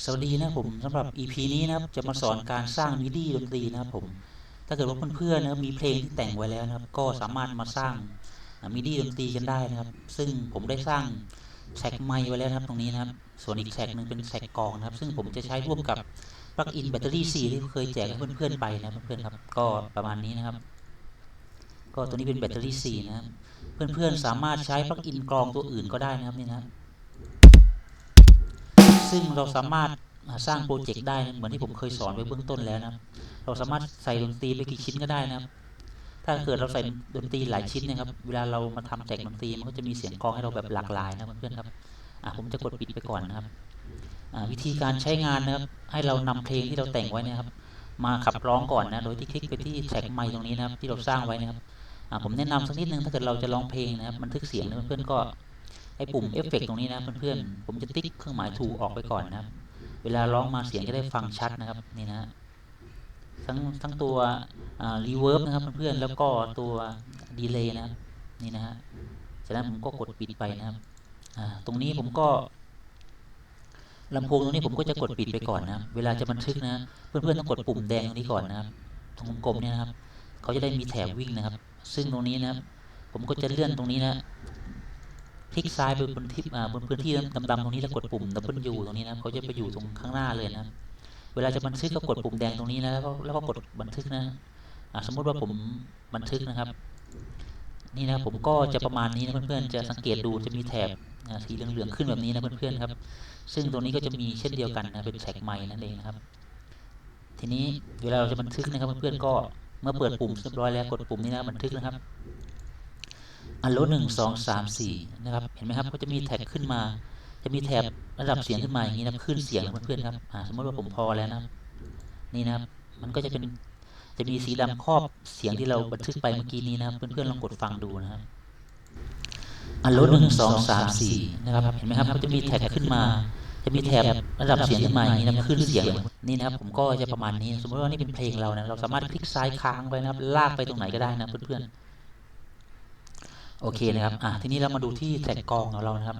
สวัสดีนะผมสำหรับ EP นี้นะครับจะมาสอนการสร้างมิดีดนตรีนะครับผม ถ้าเกิดว่าเพื่อนๆนะครับมีเพลงที่แต่งไว้แล้วนะครับ ก็สามารถมาสร้างมิดีดนตรีกันได้นะครับ ซึ่งผมได้สร้างแท็กไมค์ไว้แล้วนะครับตรงนี้นะครับ ส่วนอีกแท็กหนึ่งเป็นแท็กกองนะครับ ซึ่งผมจะใช้ร่วมกับปลั๊กอินแบตเตอรี่4ที่เคยแจกให้เพื่อนๆไปนะเพื่อนๆครับก็ประมาณนี้นะครับ ก็ตัวนี้เป็นแบตเตอรี่4นะครับเพื่อนๆสามารถใช้ปลั๊กอินกลองตัวอื่นก็ได้นะครับนี่นะ ซึ่งเราสามารถสร้างโปรเจกต์ได้นะเหมือนที่ผมเคยสอนไว้เบื้องต้นแล้วนะครับเราสามารถใส่ดนตรีไปกี่ชิ้นก็ได้นะครับ ถ้าเกิดเราใส่ดนตรีหลายชิ้นนะครับ เวลาเรามาทำแจกดนตรีมันก็จะมีเสียงกลองให้เราแบบหลากหลายนะเพื่อนๆครับอะผมจะกดปิดไปก่อนนะครับอ่าวิธีการใช้งานนะครับ ให้เรานำเพลงที่เราแต่งไว้เนะครับ มาขับร้องก่อนนะ โดยที่คลิกไปที่แท็กไมค์ตรงนี้นะครับ ที่เราสร้างไว้นะครับอ่าผมแนะนำสักนิดนึงถ้าเกิดเราจะร้องเพลงนะครับบันทึกเสียงนะเพื่อนๆก็ ไอ้ปุ่มเอฟเฟกตรงนี้นะเพื่อนๆผมจะติ๊กเครื่องหมายถูกออกไปก่อนนะครับ เวลาร้องมาเสียงจะได้ฟังชัดนะครับนี่นะทั้งทั้งตัวรีเวิร์บนะครับเพื่อนๆแล้วก็ตัวดีเลย์นะครับนี่นะฮะจากนั้นผมก็กดปิดไปนะครับตรงนี้ผมก็ลำโพงตรงนี้ผมก็จะกดปิดไปก่อนนะเวลาจะบันทึกนะ เพื่อนๆต้องกดปุ่มแดงตรงนี้ก่อนนะครับตรงกลมเนี่ยนะครับ เขาจะได้มีแถบวิ่งนะครับ ซึ่งตรงนี้นะครับ ผมก็จะเลื่อนตรงนี้นะ คลิกซ้ายไปบนที่บนพื้นที่ดำๆตรงนี้แล้วกดปุ่ม W ตรงนี้นะเขาจะไปอยู่ตรงข้างหน้าเลยนะเวลาจะบันทึกก็กดปุ่มแดงตรงนี้นะแล้วก็แล้วก็กดบันทึกนะสมมติว่าผมบันทึกนะครับ นี่นะผมก็จะประมาณนี้นะเพื่อนๆจะสังเกตดูจะมีแถบสีเหลืองๆขึ้นแบบนี้นะเพื่อนๆครับ ซึ่งตรงนี้ก็จะมีเช่นเดียวกันนะเป็นแท็กไม้นั่นเองนะครับ ทีนี้เวลาเราจะบันทึกนะครับเพื่อนๆก็เมื่อเปิดปุ่มเรียบร้อยแล้วกดปุ่มนี้นะบันทึกนะครับ อันโลหนึ่งสองสามสี่นะครับเห็นไหมครับก็จะมีแท็กขึ้นมา จะมีแถบระดับเสียงขึ้นมาอย่างนี้นะขึ้นเสียงนเพื่อนๆครับสมมติว่าผมพอแล้วนะนี่นะครับ มันก็จะเป็นจะมีสีดำครอบเสียงที่เราบันทึกไปเมื่อกี้นี้นะครับ เพื่อนๆลองกดฟังดูนะครับอันโลหนึ่งสองสามสี่นะครับเห็นไหมครับก็จะมีแท็กขึ้นมา จะมีแถบระดับเสียงขึ้นมาอย่างนี้นะขึ้นเสียงนี่นะครับ ผมก็จะประมาณนี้ สมมติว่านี่เป็นเพลงเรานะเราสามารถคลิกซ้ายค้างไปนะครับ ลากไปตรงไหนก็ได้นะเพื่อนๆ โอเคนะครับอะทีนี้เรามาดูที่แท็กกองของเรานะครับ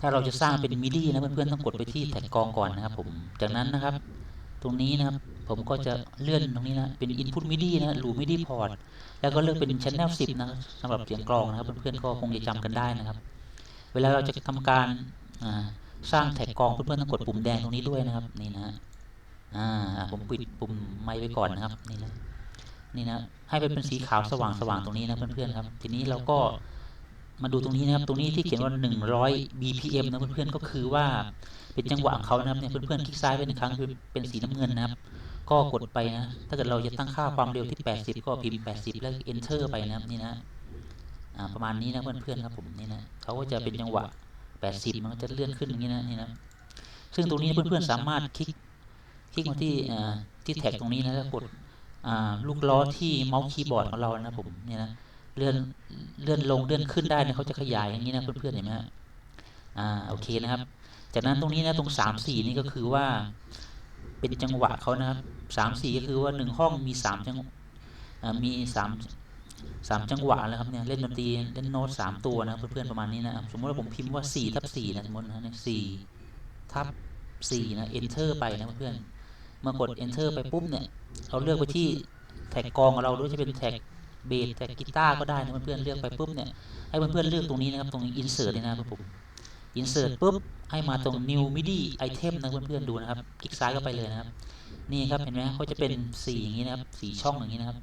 ถ้าเราจะสร้างเป็นมิดี้นะเพื่อนๆต้องกดไปที่แท็กกองก่อนนะครับ ผมจากนั้นนะครับ ตรงนี้นะครับ ผมก็จะเลื่อนตรงนี้นะเป็น Input MIDI นะหรือ MIDI port แล้วก็เลือกเป็น Channel 10 นะสำหรับเสียงกลองนะครับ เพื่อนๆก็คงจะจำกันได้นะครับ เวลาเราจะทำการสร้างแท็กกองเพื่อนๆต้องกดปุ่มแดงตรงนี้ด้วยนะครับนี่นะอ่าผมปิดปุ่มไมค์ไว้ก่อนนะครับนี่นะ นี่นะให้ไปเป็นสีขาวสว่างสว่างตรงนี้นะเพื่อนๆครับ ทีนี้เราก็มาดูตรงนี้นะครับ ตรงนี้ที่เขียนว่า 100 BPM นะเพื่อนๆก็คือว่าเป็นจังหวะของเขานะครับเนี่ยเพื่อนๆคลิกซ้ายไปหนึ่งครั้งคือเป็นสีน้ำเงินนะครับ ก็กดไปนะ ถ้าเกิดเราจะตั้งค่าความเร็วที่ 80 ก็พิมพ์ 80 แล้ว enter ไปนะครับนี่นะประมาณนี้นะเพื่อนๆครับผมนี่นะเขาก็จะเป็นจังหวะ 80 มันก็จะเลื่อนขึ้นอย่างนี้นะนี่นะซึ่งตรงนี้เพื่อนๆสามารถคลิกคลิกมาที่ที่แท็กตรงนี้นะแล้วกด ลูกล้อที่เมาส์คีย์บอร์ดของเรานะผมเนี่ยนะเลื่อนเลื่อนลงเลื่อนขึ้นได้เนี่ยเขาจะขยายอย่างนี้นะเพื่อนๆเห็นไหมฮะอ่าโอเคนะครับ จากนั้นตรงนี้นะตรงสามสี่นี่ก็คือว่า เป็นจังหวะเขานะครับสามสี่ก็คือว่าหนึ่งห้องมีสามจังมีสามสามจังหวะแล้วครับเนี่ยเล่นดนตรีเล่นโน้ตสามตัวนะเพื่อนๆประมาณนี้นะสมมติว่าผมพิมพ์ว่าสี่ทับสี่นะสมมตินะสี่ทับสี่นะ enter ไปนะเพื่อนเมื่อกด enter ไปปุ๊บเนี่ย เราเลือกไปที่แท็กกองของเราด้วยจะเป็นแท็กเบสแท็กกีตาร์ก็ได้นะเพื่อนๆเลือกไปปุ๊บเนี่ยให้เพื่อนๆเลือกตรงนี้นะครับตรง insert นี่นะครับผม insert ปุ๊บให้มาตรง new midi item นะเพื่อนๆดูนะครับ คลิกซ้ายก็ไปเลยนะครับ นี่ครับเห็นไหมเขาจะเป็นสีอย่างนี้นะครับสีช่องอย่างนี้นะครับ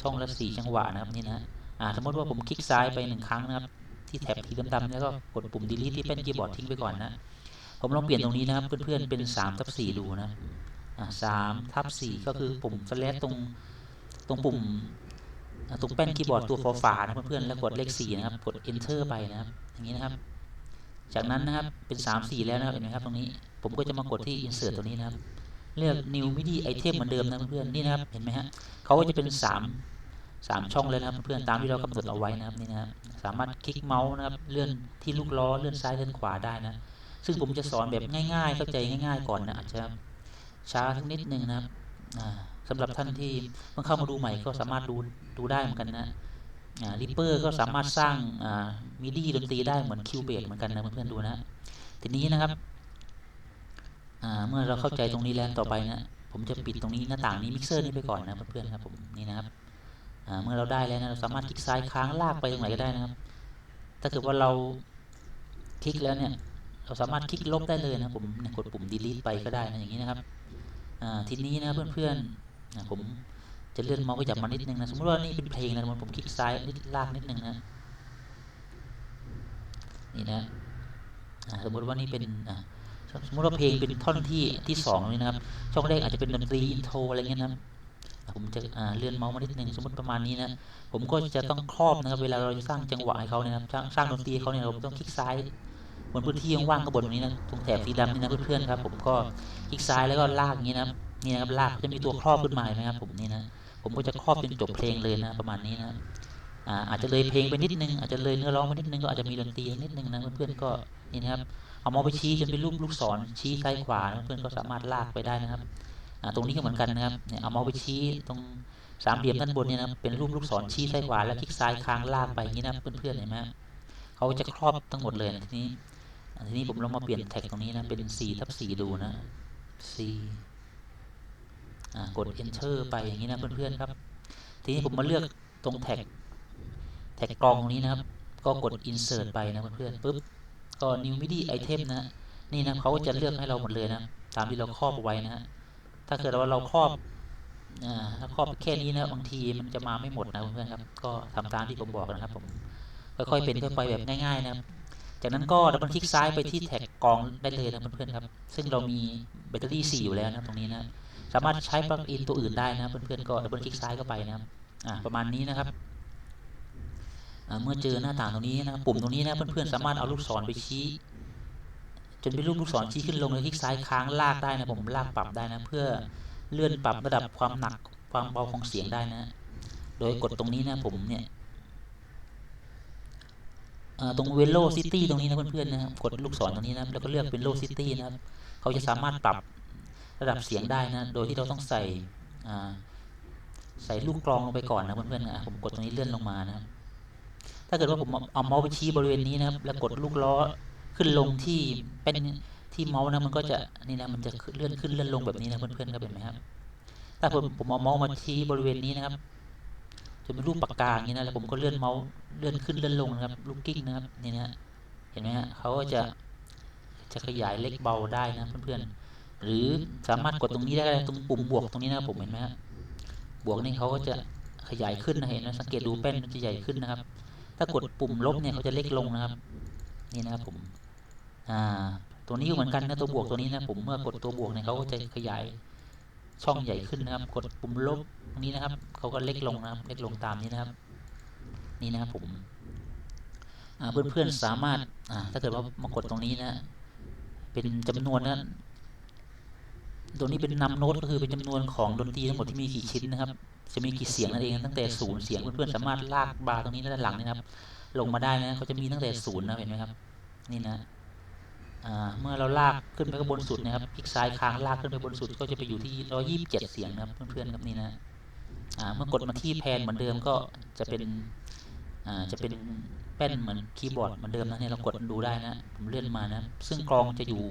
ช่องละสีจังหวะนะครับนี่นะอ่าสมมติว่าผมคลิกซ้ายไปหนึ่งครั้งนะครับ ที่แท็บสีดำๆแล้วก็กดปุ่ม delete ที่เป็นคีย์บอร์ดทิ้งไปก่อนนะ ผมลองเปลี่ยนตรงนี้นะครับเพื่อนๆเป็น3ทับ4ดูนะ สามทับสี่ก็คือปุ่มสแลชตรงตรงปุ่มตรงแป้นคีย์บอร์ดตัวฟอฝานะเพื่อนๆแล้วกดเลขสี่นะครับกด enter ไปนะครับอย่างนี้นะครับ จากนั้นนะครับเป็นสามสี่แล้วนะครับเห็นไหมครับตรงนี้ผมก็จะมากดที่ insert ตัวนี้นะครับ เลือก new midi item เหมือนเดิมนะเพื่อนๆนี่นะครับเห็นไหมฮะเขาก็จะเป็นสามสามช่องเลยนะครับเพื่อนๆตามที่เรากำหนดเอาไว้นะครับนี่นะครับสามารถคลิกเมาส์นะครับเลื่อนที่ลูกล้อเลื่อนซ้ายเลื่อนขวาได้นะ ซึ่งผมจะสอนแบบง่ายๆเข้าใจง่าย ๆ ก่อนนะอาจจะ ช้าทั้งนิดนึงนะครับสำหรับท่านที่เพิ่งเข้ามาดูใหม่ก็สามารถดูดูได้เหมือนกันนะริปเปอร์ก็สามารถสร้างมิดี้ดนตรีได้เหมือนคิวเบสเหมือนกันนะเพื่อนๆดูนะทีนี้นะครับเมื่อเราเข้าใจตรงนี้แล้วต่อไปนะผมจะปิดตรงนี้หน้าต่างนี้มิกเซอร์นี้ไปก่อนนะเพื่อนๆครับผมนี่นะครับเมื่อเราได้แล้วนะเราสามารถคลิกซ้ายค้างลากไปตรงไหนก็ได้นะครับ ถ้าเกิดว่าเราคลิกแล้วเนี่ย เราสามารถคลิกลบได้เลยนะผมกดปุ่ม delete ไปก็ได้นะอย่างนี้นะครับทีนี้นะเพื่อนๆผมจะเลื่อนเมาส์ขยับมานิดนึงนะสมมติว่านี่เป็นเพลงนะผมคลิกซ้ายนิดลากนิดนึงนะนี่นะสมมติว่านี่เป็นสมมติว่าเพลงเป็นท่อนที่ที่สองนี่นะครับ ช่องแรกอาจจะเป็นดนตรีอินโทรอะไรเงี้ยนะครับผมจะเลื่อนเมาส์มานิดนึงสมมติประมาณนี้นะผมก็จะต้องครอบนะครับเวลาเราจะสร้างจังหวะให้เขาเนี่ยนะครับสร้างดนตรีเขาเนี่ยเราต้องคลิกซ้าย บนพื้นที่ว่างๆข้างบนตรงนี้นะตรงแถบสีดำนี่นะเพื่อนๆครับผมก็คลิกซ้ายแล้วก็ลากอย่างนี้นะนี่นะครับลากจะมีตัวครอบขึ้นมาไหมครับผมนี่นะผมก็จะครอบจนจบเพลงเลยนะประมาณนี้นะอ่าอาจจะเลยเพลงไปนิดนึงอาจจะเลยเนื้อร้องไปนิดนึงก็อาจจะมีดนตรีนิดนึงนะเพื่อนๆก็นี่นะครับเอามาไปชี้จนเป็นรูปลูกศรชี้ซ้ายขวานเพื่อนก็สามารถลากไปได้นะครับอ่าตรงนี้ก็เหมือนกันนะครับเนี่ยเอามาไปชี้ตรงสามเหลี่ยมด้านบนเนี่ยนะเป็นรูปลูกศรชี้ซ้ายขวาแล้วคลิกซ้ายค้างลากไปอย่างนี้นะเพื่อนๆเห็นไหมเขาจะครอบทั้งหมดเลยนะทีนี้ ทีนี้ผมลองมาเปลี่ยนแท็กตรงนี้นะ เป็น4ทับ4ดูนะ4อ่ากด enter ไปอย่างนี้นะเพื่อนๆครับ ทีนี้ผมมาเลือกตรงแท็กแท็กกรองตรงนี้นะครับ ก็กด insert ไปนะเพื่อนๆปุ๊บก็ new midi item นะ นี่นะเขาจะเลือกให้เราหมดเลยนะ ตามที่เราครอบเอาไว้นะถ้าเกิดว่าเราครอบถ้าครอบแค่นี้นะบางทีมันจะมาไม่หมดนะเพื่อนๆครับ ก็ทำตามที่ผมบอกนะครับผมค่อยๆเป็นค่อยไปแบบง่ายๆนะครับ จากนั้นก็ดับเบิลคลิกซ้ายไปที่แท็กกองได้เลยนะเพื่อนๆครับ ซึ่งเรามีแบตเตอรี่ 4 อยู่แล้วนะตรงนี้นะสามารถใช้ปลั๊กอินตัวอื่นได้นะเพื่อนๆก็ดับเบิลคลิกซ้ายเข้าไปนะครับอ่าประมาณนี้นะครับเมื่อเจอหน้าต่างตรงนี้นะปุ่มตรงนี้นะเพื่อนๆสามารถเอาลูกศรไปชี้จนเป็นรูปลูกศรชี้ขึ้นลงเลยคลิกซ้ายค้างลากได้นะผมลากปรับได้นะ เพื่อเลื่อนปรับระดับความหนักความเบาของเสียงได้นะ โดยกดตรงนี้นะผมเนี่ย ตรงเวลโลซิตี้ตรงนี้นะเพื่อนๆนะครับกดลูกศรตรงนี้นะแล้วก็เลือกเป็นโลซิตี้นะครับเขาจะสามารถปรับระดับเสียงได้นะ โดยที่เราต้องใส่ใส่ลูกกรองลงไปก่อนนะเพื่อนๆนะผมกดตรงนี้เลื่อนลงมานะครับถ้าเกิดว่าผมเอาเอาเมาส์ไปชี้บริเวณนี้นะครับ แล้วกดลูกล้อขึ้นลงที่เป็นที่เมาส์นะมันก็จะนี่นะมันจะเลื่อนขึ้นเลื่อนลงแบบนี้นะเพื่อนๆครับเห็นไหมครับถ้าผมผมเอาเมาส์มาชี้บริเวณนี้นะครับ จะเป็นรูปปากกาอย่างนี้นะแล้วผมก็เลื่อนเมาส์เลื่อนขึ้นเลื่อนลงนะครับลูกกิ้งนะครับนี่นะเห็นไหมฮะเขาก็จะจะขยายเล็กเบาได้นะเพื่อนๆหรือสามารถกดตรงนี้ได้ตรงปุ่มบวกตรงนี้นะผมเห็นไหมฮะบวกนี่เขาก็จะขยายขึ้นนะเห็นไหมสังเกตดูแป้นมันจะใหญ่ขึ้นนะครับ ถ้ากดปุ่มลบเนี่ยเขาจะเล็กลงนะครับ นี่นะครับผมอ่าตัวนี้เหมือนกันนะตัวบวกตัวนี้นะผมเมื่อกดตัวบวกเนี่ยเขาก็จะขยาย ช่องใหญ่ขึ้นนะครับ กดปุ่มลบตรงนี้นะครับเขาก็เล็กลงนะครับ เล็กลงตามนี้นะครับ นี่นะครับผมเพื่อนๆสามารถอ่าถ้าเกิดว่ามากดตรงนี้นะ เป็นจำนวนนะตัวนี้เป็นนำโน้ตก็คือเป็นจำนวนของดนตรีทั้งหมดที่มีกี่ชิ้นนะครับ จะมีกี่เสียงนั่นเองตั้งแต่ศูนย์เสียงเพื่อนๆสามารถลากบาร์ตรงนี้ด้านหลังนะครับ ลงมาได้นะเขาจะมีตั้งแต่ศูนย์นะเห็นไหมครับ นี่นะ เมื่อเราลากขึ้นไปข้างบนสุดนะครับคลิกซ้ายค้างลากขึ้นไปบนสุดก็จะไปอยู่ที่ร้อยี่สิบเจ็ดเสียงนะครับเพื่อนๆครับนี่นะเมื่อกดมาที่แพนเหมือนเดิมก็จะเป็นจะเป็นแป้นเหมือนคีย์บอร์ดเหมือนเดิมนะเนี่ยเรากดดูได้นะผมเลื่อนมานะซึ่งกรองจะอยู่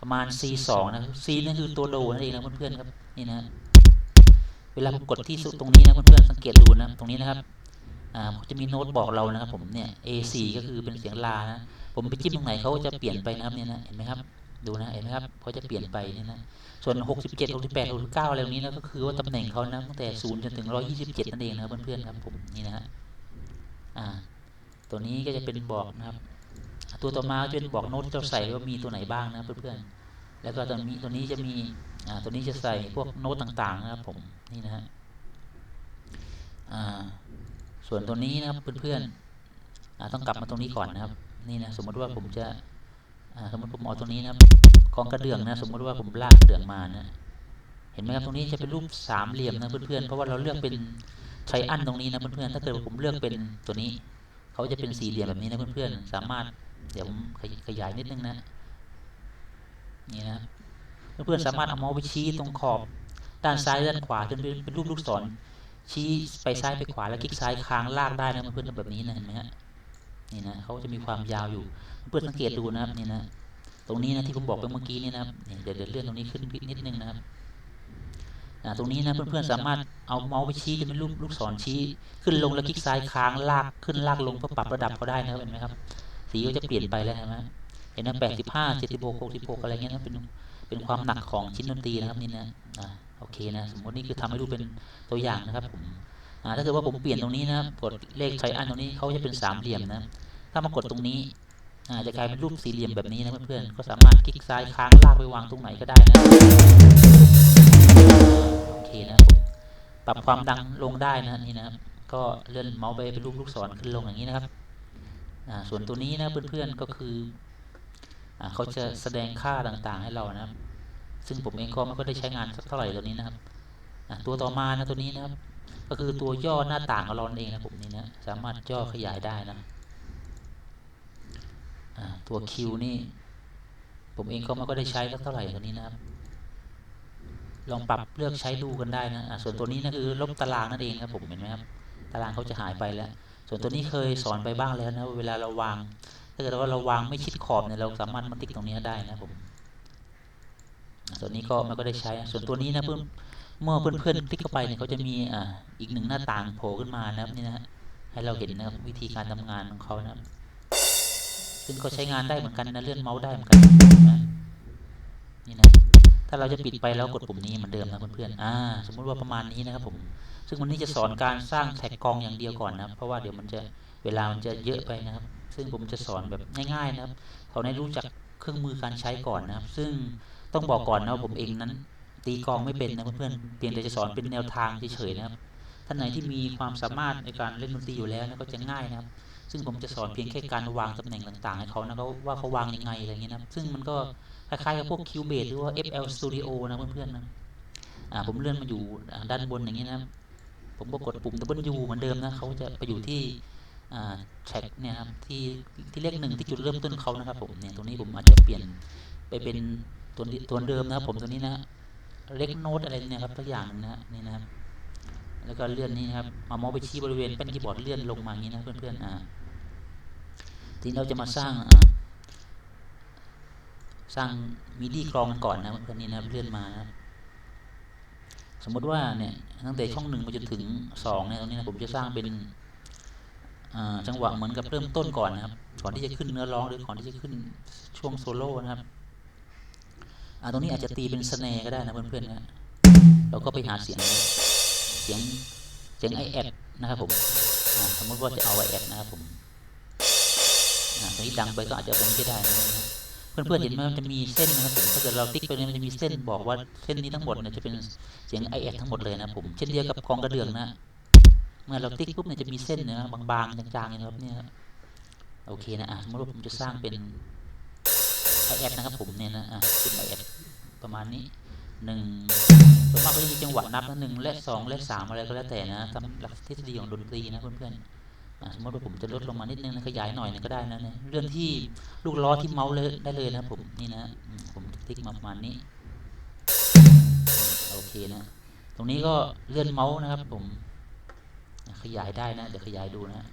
ประมาณ C2 นะ C นั่นคือตัวโดนั่นเองนะเพื่อนๆครับนี่นะเวลาผมกดที่สุดตรงนี้นะเพื่อนๆสังเกตดูนะตรงนี้นะครับอ่าจะมีโน้ตบอกเรานะครับผมเนี่ย A4 ก็คือเป็นเสียงลานะ ผมไปจิ้มตรงไหนเขาจะเปลี่ยนไปนะครับเนี่ยนะเห็นไหมครับ ดูนะเห็นไหมครับเขาจะเปลี่ยนไปเนี่ยนะส่วน 67 68 69อะไรนี้นะก็คือว่าตำแหน่งเขานะตั้งแต่0จนถึง 127 นั่นเองนะครับเพื่อนๆครับผมนี่นะฮะอ่า ตัวนี้ก็จะเป็นบอกนะครับ ตัวต่อมาก็จะเป็นบอกโน้ตที่เราใส่ว่ามีตัวไหนบ้างนะเพื่อนๆแล้วก็ตัวนี้ตัวนี้จะมีอ่าตัวนี้จะใส่พวกโน้ตต่างๆนะครับ ผมนี่นะฮะอ่าส่วนตัวนี้นะครับเพื่อนๆอ่าต้องกลับมาตรงนี้ก่อนนะครับ นี่นะสมมติว่าผมจะสมมติผมเอาตรงนี้นะกองกระเดื่องนะ สมมติว่าผมลากกระเดื่องมานะเห็นไหมครับตรงนี้จะเป็นรูปสามเหลี่ยมนะเพื่อนๆเพราะว่าเราเลือกเป็นไทรอันตรงนี้นะเพื่อนๆถ้าเกิดผมเลือกเป็นตัวนี้เขาจะเป็นสี่เหลี่ยมแบบนี้นะเพื่อนๆสามารถเดี๋ยวผมขยายนิดนึงนะนี่นะเพื่อนๆสามารถเอาเมาส์ไปชี้ตรงขอบด้านซ้ายด้านขวาจนเป็นเป็นรูปลูกศรชี้ไปซ้ายไปขวาแล้วคลิกซ้ายค้างลากได้นะเพื่อนๆแบบนี้นะเห็นไหมฮะ นี่นะเขาจะมีความยาวอยู่ เพื่อนสังเกตดูนะครับนี่นะตรงนี้นะที่ผมบอกไปเมื่อกี้นี่นะครับเดี๋ยวเดี๋ยวเลื่อนตรงนี้ขึ้นนิดนึงนะครับตรงนี้นะเพื่อนๆสามารถเอาเมาส์ไปชี้จะเป็นรูปลูกศรชี้ ขึ้นลงแล้วคลิกซ้ายค้างลากขึ้นลากลงเพื่อปรับระดับเขาได้นะครับเห็นไหมครับ สีก็จะเปลี่ยนไปแล้วเห็นไหมเห็นไหมแปดสิบห้าเจ็ดสิบหกหกสิบหกอะไรเงี้ยนะเป็นเป็นความหนักของชิ้นดนตรีนะครับนี่นะโอเคนะสมมตินี่คือทำให้ดูเป็นตัวอย่างนะครับผม ถ้าเกิดว่าผมเปลี่ยนตรงนี้นะครับกดเลขไทรอันตรงนี้เขาจะเป็นสามเหลี่ยมนะ ถ้ามากดตรงนี้อาจะกลายเป็นรูปสี่เหลี่ยมแบบนี้นะเพื่อนๆ ก็สามารถคลิกซ้ายค้างลากไปวางตรงไหนก็ได้นะโอเคนะปรับความดังลงได้นะนี่นะครับก็เลื่อนเมาส์ไปเป็นรูปลูกศรขึ้นลงอย่างนี้นะครับส่วนตัวนี้นะเพื่อนๆก็คืออเขาจะแสดงค่าต่างๆให้เรานะครับ ซึ่งผมเองก็ไม่ค่อยได้ใช้งานสักเท่าไหร่ตัวนี้นะครับตัวต่อมานะตัวนี้นะครับ ก็คือตัวย่อหน้าต่างของเราเองนะผมนี่นะสามารถย่อขยายได้นะตัวคิวนี่ ผมเองก็ไม่ค่อยได้ใช้สักเท่าไหร่ตัวนี้นะครับ ลองปรับเลือกใช้ดูกันได้นะส่วนตัวนี้นะคือลบตารางนั่นเองครับผมเห็นไหมครับตารางเขาจะหายไปแล้ว ส่วนตัวนี้เคยสอนไปบ้างแล้วนะเวลาเราวางถ้าเกิดว่าเราวางไม่ชิดขอบเนี่ยเราสามารถมาติ๊กตรงนี้ได้นะผมส่วนนี้ก็ไม่ก็ได้ใช้ ส่วนตัวนี้นะเพื่อน เมื่อเพื่อนๆคลิกเข้าไปเนี่ยเขาจะมีอ่าอีกหนึ่งหน้าต่างโผล่ขึ้นมานะครับนี่นะฮะให้เราเห็นนะครับวิธีการทำงานของเขานะครับ ซึ่งก็ใช้งานได้เหมือนกันนะเลื่อนเมาส์ได้เหมือนกันนะนี่นะถ้าเราจะปิดไปแล้วกดปุ่มนี้เหมือนเดิมนะเพื่อนๆอ่า สมมุติว่าประมาณนี้นะครับผม ซึ่งวันนี้จะสอนการสร้างแท็กกองอย่างเดียวก่อนนะครับ เพราะว่าเดี๋ยวมันจะเวลามันจะเยอะไปนะครับ ซึ่งผมจะสอนแบบง่ายๆนะครับเขาให้รู้จักเครื่องมือการใช้ก่อนนะครับ ซึ่งต้องบอกก่อนนะว่าผมเองนั้น ตีกองไม่เป็นนะเพื่อนๆเพียงแต่จะสอนเป็นแนวทางเฉยๆนะครับท่านไหนที่มีความสามารถในการเล่นดนตรีอยู่แล้วก็จะง่ายนะครับ ซึ่งผมจะสอนเพียงแค่การวางตำแหน่งต่างๆให้เขานะเขาว่าเขาวางยังไงอะไรเงี้ยนะครับซึ่งมันก็คล้ายๆกับพวก Cubase หรือว่า FL Studio นะเพื่อนๆนะอ่าผมเลื่อนมาอยู่ด้านบนอย่างเงี้ยนะครับผมก็กดปุ่ม W เหมือนเดิมนะเขาจะไปอยู่ที่แท็กเนี่ยครับที่ที่เลขหนึ่งที่จุดเริ่มต้นเขานะครับผมเนี่ยตรงนี้ผมอาจจะเปลี่ยนไปเป็นตัวนี้ตัวเดิมนะครับผมตัวนี้นะ เล็กโน้ตอะไรเนี่ยครับตัวอย่างหนึงนะนี่นะครับ แล้วก็เลื่อนนี่นะครับมาเมาส์ไปชี้บริเวณแป้นคีย์บอร์ดเลื่อนลงมาอย่างนี้นะเพื่อนๆอ่าทีนี้เราจะมาสร้างอ่าสร้างมิดีกรองก่อนนะเพื่อนนี่นะเลื่อนมานะสมมติว่าเนี่ยตั้งแต่ช่องหนึ่งไปจนถึงสองเนี่ยตรงนี้นะผมจะสร้างเป็นจังหวะเหมือนกับเริ่มต้นก่อนนะครับก่อนที่จะขึ้นเนื้อร้องหรือก่อนที่จะขึ้นช่วงโซโล่นะครับ ตรงนี้อาจจะตีเป็นสเนร์ก็ได้นะเพื่อนๆนะเราก็ไปหาเสียงเสียงเสียงไอแอดนะครับผมสมมติว่าจะเอาไอแอดนะครับผมตรงนี้ดังไปก็อาจจะเป็นไม่ได้นะเพื่อนๆเห็นไหมมันจะมีเส้นนะครับผมถ้าเกิดเราติ๊กไปเนี่ยมันจะมีเส้นบอกว่าเส้นนี้ทั้งหมดเนี่ยจะเป็นเสียงไอแอดทั้งหมดเลยนะผมเช่นเดียวกับกองกระเดื่องนะเมื่อเราติ๊กปุ๊บเนี่ยจะมีเส้นเนื้อบางๆจางๆนะครับเนี่ยโอเคนะอะสมมติว่าผมจะสร้างเป็น แอดนะครับผมเนี่ยนะอะเป็นไอแอดประมาณนี้หนึ่งส่วนมากก็จะมีจังหวะนับนะหนึ่งและสองและสามอะไรก็แล้วแต่นะตามหลักทฤษฎีของดนตรีนะเพื่อนๆสมมติว่าผมจะลดลงมานิดนึงนะขยายหน่อยนึงก็ได้นะเนี่ยเลื่อนที่ลูกล้อที่เมาส์เลยได้เลยนะผมนี่นะผมติ๊กมาประมาณนี้โอเคนะตรงนี้ก็เลื่อนเมาส์นะครับผมขยายได้นะเดี๋ยวขยายดูนะ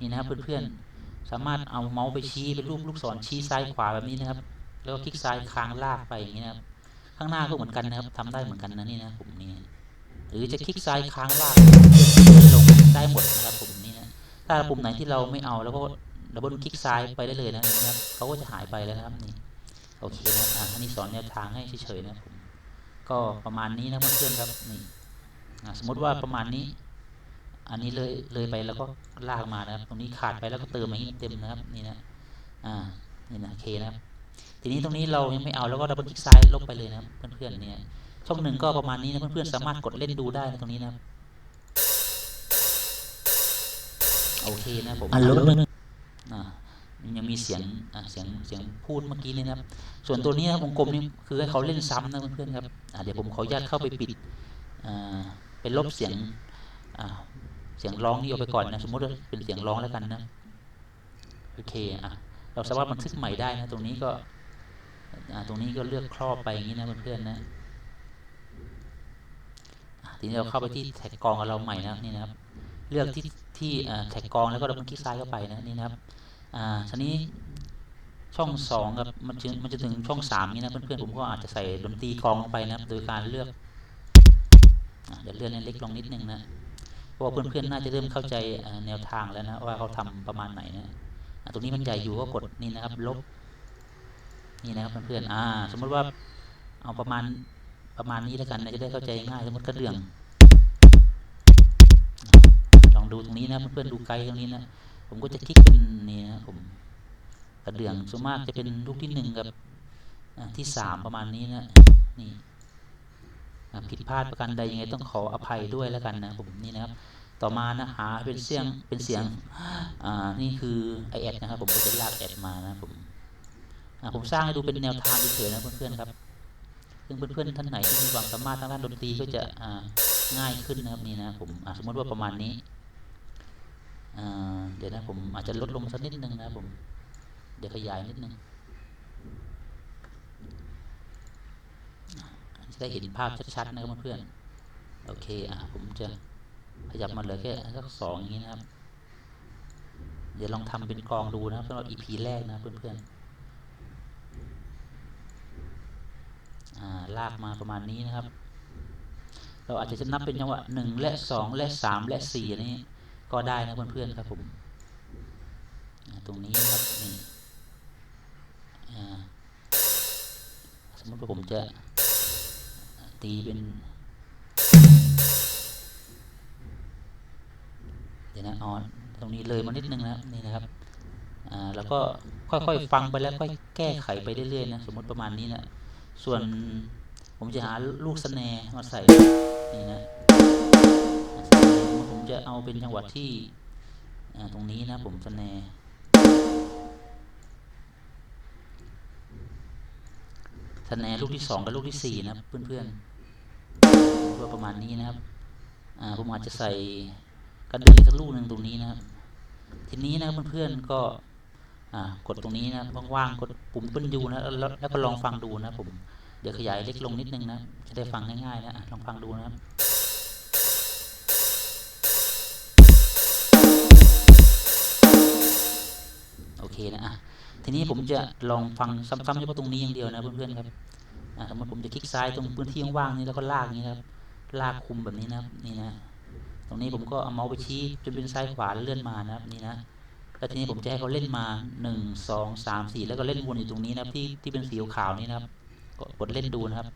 นี่นะครับเพื่อนๆ สามารถเอาเมาส์ไปชี้เป็นรูปลูกศรชี้ซ้ายขวาแบบนี้นะครับ แล้วก็คลิกซ้ายค้างลากไปอย่างนี้นะครับ ข้างหน้าก็เหมือนกันนะครับทำได้เหมือนกันนะนี่นะผมนี่หรือจะคลิกซ้ายค้างลากลงได้หมดนะครับผมนี่นะถ้าปุ่มไหนที่เราไม่เอาแล้วก็ดับเบิลคลิกซ้ายไปได้เลยนะครับเขาก็จะหายไปแล้วนะครับนี่โอเคนะอะอันนี้สอนแนวทางให้เฉยๆนะครับผมก็ประมาณนี้นะเพื่อนๆครับนี่สมมติว่าประมาณนี้ อันนี้เลยเลยไปแล้วก็ลากมานะครับ ตรงนี้ขาดไปแล้วก็เติมมาให้เต็มนะครับนี่นะอ่านี่นะโอเคนะครับทีนี้ตรงนี้เรายังไม่เอาแล้วก็ดับเบิลคลิกซ้ายลบไปเลยนะครับเพื่อนๆเนี่ยช่องหนึ่งก็ประมาณนี้นะเพื่อนๆสามารถกดเล่นดูได้นะตรงนี้นะครับโอเคนะผมอันลดหนึ่งอ่ามันยังมีเสียงอ่าเสียงเสียงพูดเมื่อกี้นี่นะครับ ส่วนตัวนี้นะวงกลมนี่คือให้เขาเล่นซ้ำนะเพื่อนๆครับอ่าเดี๋ยวผมขออนุญาตเข้าไปปิดอ่าเป็นลบเสียงอ่า เสียงร้องนี่เอาไปก่อนนะ สมมติว่าเป็นเสียงร้องแล้วกันนะ โอเคอะ เราสามารถบันทึกใหม่ได้นะ ตรงนี้ก็อ่าตรงนี้ก็เลือกครอบไปอย่างนี้นะเพื่อนๆนะทีนี้เราเข้าไปที่แท็กกองของเราใหม่นะนี่นะครับ เลือกที่ที่แท็กกองแล้วก็เบิลคลิกซ้ายเข้าไปนะนี่นะครับอ่าทีนี้ช่องสองครับมันจะมันจะถึงช่องสามนี้นะเพื่อนๆผมก็อาจจะใส่ดนตรีกลองลงไปนะครับ โดยการเลือกอะเดี๋ยวเลื่อนเล็กลงนิดนึงนะ เพราะว่าเพื่อนๆน่าจะเริ่มเข้าใจแนวทางแล้วนะว่าเขาทำประมาณไหนนะตรงนี้มันใหญ่อยู่ก็กดนี่นะครับ ลบ นี่นะครับเพื่อนๆอ่า สมมติว่าเอาประมาณประมาณนี้แล้วกันนะจะได้เข้าใจง่ายสมมติกระเดื่องลองดูตรงนี้นะเพื่อนๆดูไกลตรงนี้นะผมก็จะคลิกเป็นนี่นะผมกระเดื่องส่วนมากจะเป็นลูกที่หนึ่งกับที่สามประมาณนี้นะนี่ ผิดพลาดประการใดยังไงต้องขออภัยด้วยแล้วกันนะผมนี่นะครับ ต่อมานะหาเป็นเสียงเป็นเสียงอ่านี่คือไอแอดนะครับ ผมก็จะลากแอดมานะผมผมสร้างให้ดูเป็นแนวทางเฉยๆนะเพื่อนๆครับซึ่งเพื่อนๆท่านไหนที่มีความสามารถทางด้านดนตรีก็จะอ่าง่ายขึ้นนะครับนี่นะผมสมมติว่าประมาณนี้อ่าเดี๋ยวนะผมอาจจะลดลงสักนิดนึงนะผม เดี๋ยวขยายนิดนึง จะได้เห็นภาพชัดๆนะครับเพื่อนๆโอเคอะผมจะขยับมาเหลือแค่สักสองอย่างนี้นะครับ เดี๋ยวลองทำเป็นกองดูนะครับสำหรับ EP แรกนะเพื่อนๆอ่าลากมาประมาณนี้นะครับ เราอาจจะนับเป็นจังหวะหนึ่งและสองและสามและสี่อันนี้ก็ได้นะเพื่อนๆครับผมตรงนี้ครับนี่สมมติว่าผมจะ ตีเป็นเดี๋ยวนะออนตรงนี้เลยมานิดนึงนะครับนี่นะครับอ่าแล้วก็ค่อยๆฟังไปแล้วค่อยแก้ไขไปเรื่อยๆนะสมมติประมาณนี้นะส่วนผมจะหาลูกสแนร์มาใส่นี่นะผมจะเอาเป็นจังหวะที่อ่าตรงนี้นะผมสแนร์สแนร์ลูกที่สองกับลูกที่สี่นะเพื่อนๆ ก็ประมาณนี้นะครับผมอาจจะใส่กระดื่งสักลูกหนึ่งตรงนี้นะครับ ทีนี้นะครับเพื่อนๆก็กดตรงนี้นะว่างๆกดปุ่มเปิ้ลยูนะแล้วก็ลองฟังดูนะผมเดี๋ยวขยายเล็กลงนิดนึงนะจะได้ฟังง่ายๆนะอะลองฟังดูนะครับโอเคนะอะทีนี้ผมจะลองฟังซ้ำๆเฉพาะตรงนี้อย่างเดียวนะเพื่อนๆครับอะสมมติผมจะคลิกซ้ายตรงพื้นที่ว่างๆนี้แล้วก็ลากนี้ครับ ลากคุมแบบนี้นะครับนี่นะตรงนี้ผมก็เอาเมาส์ไปชี้จนเป็นซ้ายขวาแล้วเลื่อนมานะครับนี่นะแล้วทีนี้ผมจะให้เขาเล่นมาหนึ่งสองสามสี่แล้วก็เล่นวนอยู่ตรงนี้นะครับที่ที่เป็นสีขาวนี่นะครับกดเล่นดูนะครับ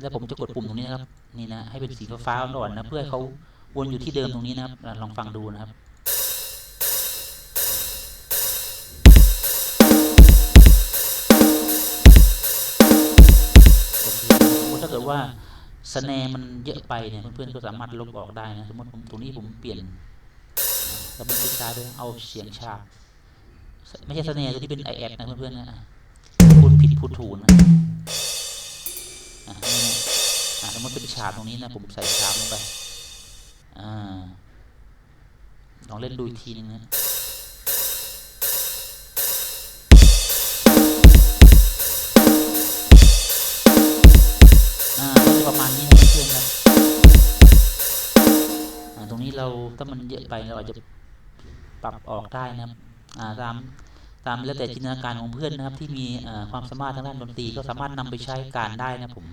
แล้วผมจะกดปุ่มตรงนี้นะครับนี่นะให้เป็นสีฟ้าๆอ่อนนะเพื่อให้เขาวนอยู่ที่เดิมตรงนี้นะครับอะลองฟังดูนะครับ กิดว่าสแนร์มันเยอะไปเนี่ยเพื่อนๆก็สามารถลบออกได้นะสมมติผมตรงนี้ผมเปลี่ยนแล้วมันคลิกซ้ายด้วยเอาเสียงฉากไม่ใช่สแนร์ตัวที่เป็นไอแอดนะเพื่อนๆนะพูดผิดพูดถูกนะอะนี่นะอะสมมติเป็นฉากตรงนี้นะผมใส่ฉากลงไปอ่าลองเล่นดูอีกทีนึงนะ เราถ้ามันเยอะไปเราอาจจะปรับออกได้นะครับตามตามแล้วแต่จินตนาการของเพื่อนนะครับที่มีความสามารถทางด้านดนตรีก็สามารถนำไปใช้การได้นะผม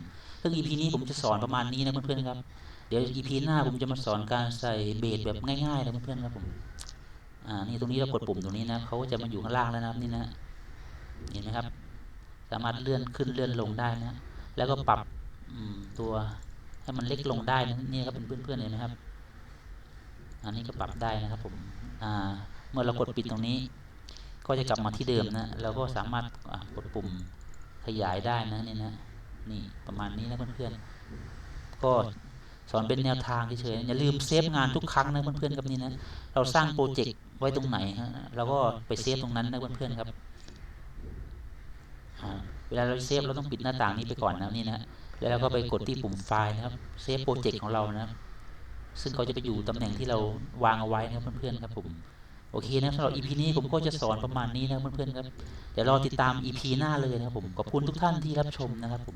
ซึ่ง EP นี้ผมจะสอนประมาณนี้นะเพื่อนๆครับเดี๋ยว EP หน้าผมจะมาสอนการใส่เบสแบบง่ายๆนะเพื่อนๆครับผมอ่านี่ตรงนี้เรากดปุ่มตรงนี้นะเขาจะมาอยู่ข้างล่างแล้วนะครับนี่นะเห็นไหมครับ สามารถเลื่อนขึ้นเลื่อนลงได้นะ แล้วก็ปรับอืตัวให้มันเล็กลงได้นะนี่ครับเป็นเพื่อนๆเลยนะครับ อันนี้ก็ปรับได้นะครับผมเมื่อเรากดปิดตรงนี้ ก็จะกลับมาที่เดิมนะเราก็สามารถกดปุ่มขยายได้นะนี่นะนี่ประมาณนี้นะเพื่อนๆก็สอนเป็นแนวทางเฉยๆอย่าลืมเซฟงานทุกครั้งนะเพื่อนๆครับนี่นะเราสร้างโปรเจกต์ไว้ตรงไหนฮะเราก็ไปเซฟตรงนั้นนะเพื่อนๆครับเวลาเราเซฟเราต้องปิดหน้าต่างนี้ไปก่อนนะนี่นะแล้วเราก็ไปกดที่ปุ่มไฟล์นะครับเซฟโปรเจกต์ของเรานะครับ ซึ่งเขาจะไปอยู่ตำแหน่งที่เราวางเอาไว้นะครับเพื่อนๆครับผมโอเคนะสำหรับ EP นี้ผมก็จะสอนประมาณนี้นะเพื่อนๆครับเดี๋ยวรอติดตาม EP หน้าเลยนะครับผมขอบคุณทุกท่านที่รับชมนะครับผม